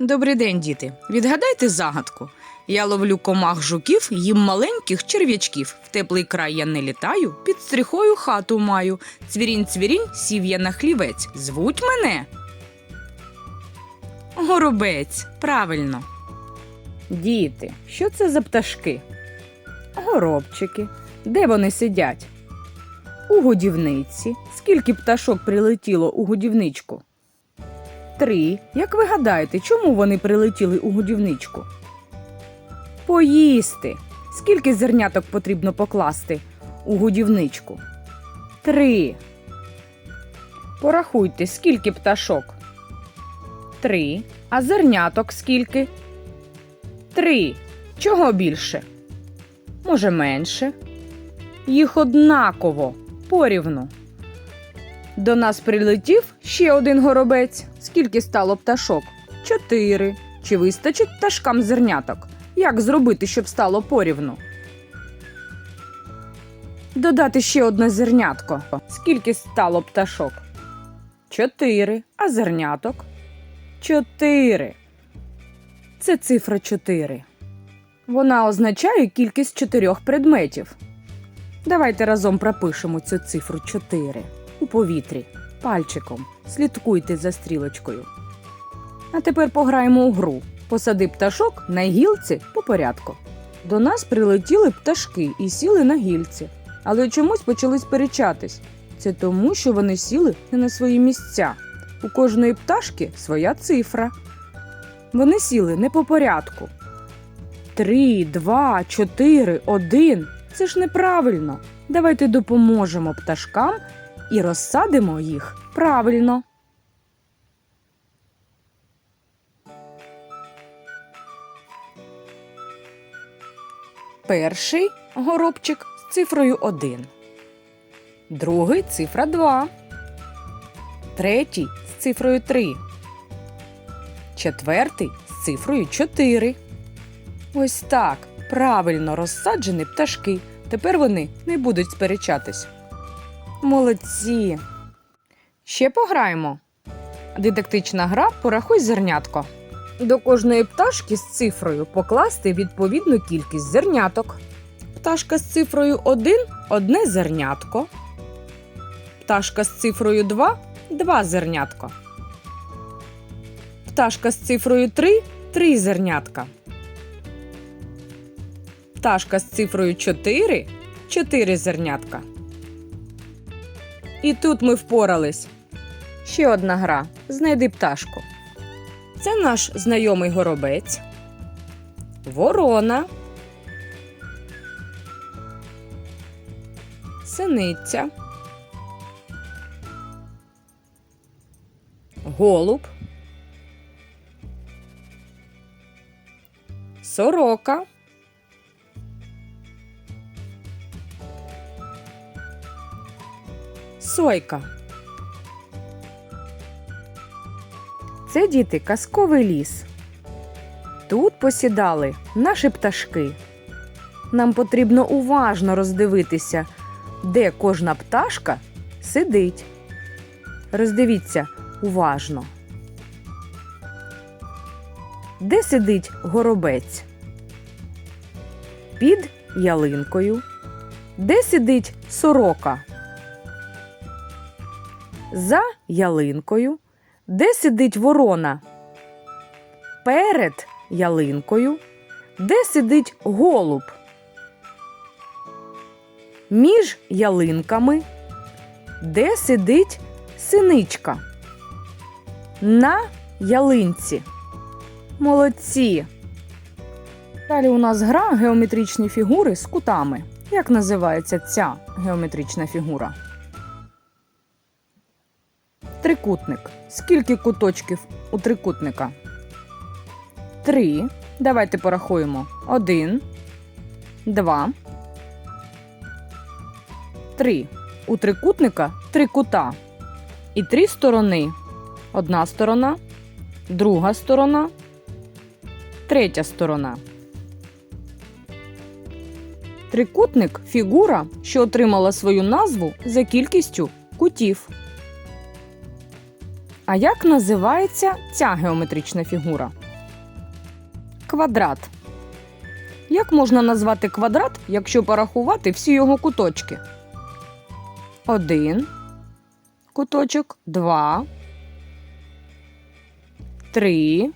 Добрий день, діти. Відгадайте загадку. Я ловлю комах жуків, їм маленьких черв'ячків. В теплий край я не літаю, під стріхою хату маю. Цвірінь, цвірінь, сів я на хлівець. Звуть мене. Горобець. Правильно. Діти, що це за пташки? Горобчики. Де вони сидять? У годівниці. Скільки пташок прилетіло у годівничку? Три. Як ви гадаєте, чому вони прилетіли у годівничку? Поїсти. Скільки зерняток потрібно покласти у годівничку? Три. Порахуйте, скільки пташок? Три. А зерняток скільки? Три. Чого більше? Може, менше? Їх однаково, порівну. До нас прилетів ще один горобець. Скільки стало пташок? Чотири. Чи вистачить пташкам зерняток? Як зробити, щоб стало порівну? Додати ще одне зернятко. Скільки стало пташок? Чотири. А зерняток? Чотири. Це цифра чотири. Вона означає кількість чотирьох предметів. Давайте разом пропишемо цю цифру 4 у повітрі пальчиком. Слідкуйте за стрілочкою. А тепер пограємо у гру. Посади пташок на гілці по порядку. До нас прилетіли пташки і сіли на гільці, але чомусь почали сперечатись. Це тому, що вони сіли не на свої місця. У кожної пташки своя цифра. Вони сіли не по порядку. Три, два, чотири, один. Це ж неправильно. Давайте допоможемо пташкам і розсадимо їх правильно. Перший горобчик з цифрою 1. Другий цифра 2. Третій з цифрою 3. Четвертий з цифрою 4. Ось так. Правильно розсаджені пташки. Тепер вони не будуть сперечатись. Молодці. Ще пограємо. Дидактична гра порахуй зернятко. До кожної пташки з цифрою покласти відповідну кількість зерняток. Пташка з цифрою 1 одне зернятко. Пташка з цифрою 2 два зернятка. Пташка з цифрою 3 три зернятка. Пташка з цифрою 4 4 зернятка. І тут ми впорались. Ще одна гра. Знайди пташку. Це наш знайомий горобець. Ворона. Синиця. Голуб. Сорока. Сойка. Це діти казковий ліс. Тут посідали наші пташки. Нам потрібно уважно роздивитися, де кожна пташка сидить. Роздивіться уважно. Де сидить горобець? Під ялинкою. Де сидить сорока? За ялинкою. Де сидить ворона? Перед ялинкою. Де сидить голуб? Між ялинками. Де сидить синичка? На ялинці. Молодці. Далі у нас гра геометричні фігури з кутами. Як називається ця геометрична фігура? Трикутник. Скільки куточків у трикутника? Три. Давайте порахуємо. Один, два, три. У трикутника три кута. І три сторони. Одна сторона, друга сторона, третя сторона. Трикутник фігура, що отримала свою назву за кількістю кутів. А як називається ця геометрична фігура? Квадрат. Як можна назвати квадрат, якщо порахувати всі його куточки? Один. Куточок, два. Три.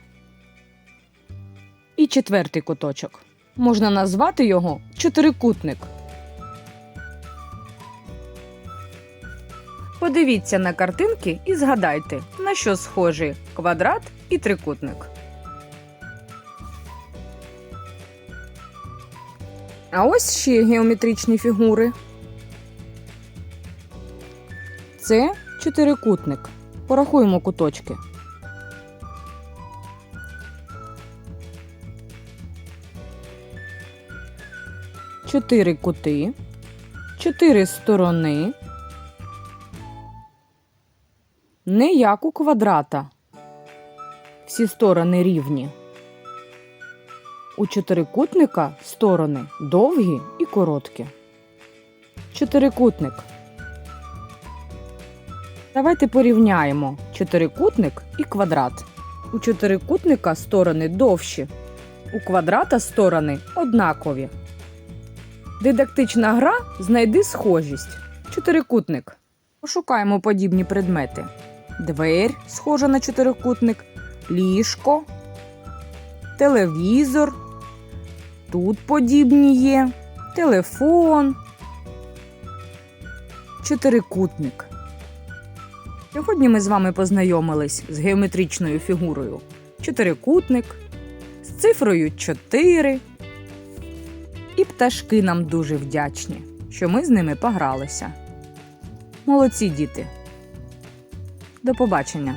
І четвертий куточок. Можна назвати його чотирикутник. Подивіться на картинки і згадайте, на що схожі квадрат і трикутник. А ось ще геометричні фігури. Це чотирикутник. Порахуємо куточки. Чотири кути, чотири сторони. Не як у квадрата. Всі сторони рівні. У чотирикутника сторони довгі і короткі. Чотирикутник. Давайте порівняємо чотирикутник і квадрат. У чотирикутника сторони довші, у квадрата сторони однакові. Дидактична гра знайди схожість. Чотирикутник. Пошукаємо подібні предмети. Дверь схожа на чотирикутник, ліжко, телевізор. Тут подібні є, телефон, чотирикутник. Сьогодні ми з вами познайомились з геометричною фігурою чотирикутник, з цифрою 4. І пташки нам дуже вдячні, що ми з ними погралися. Молодці діти. До побачення!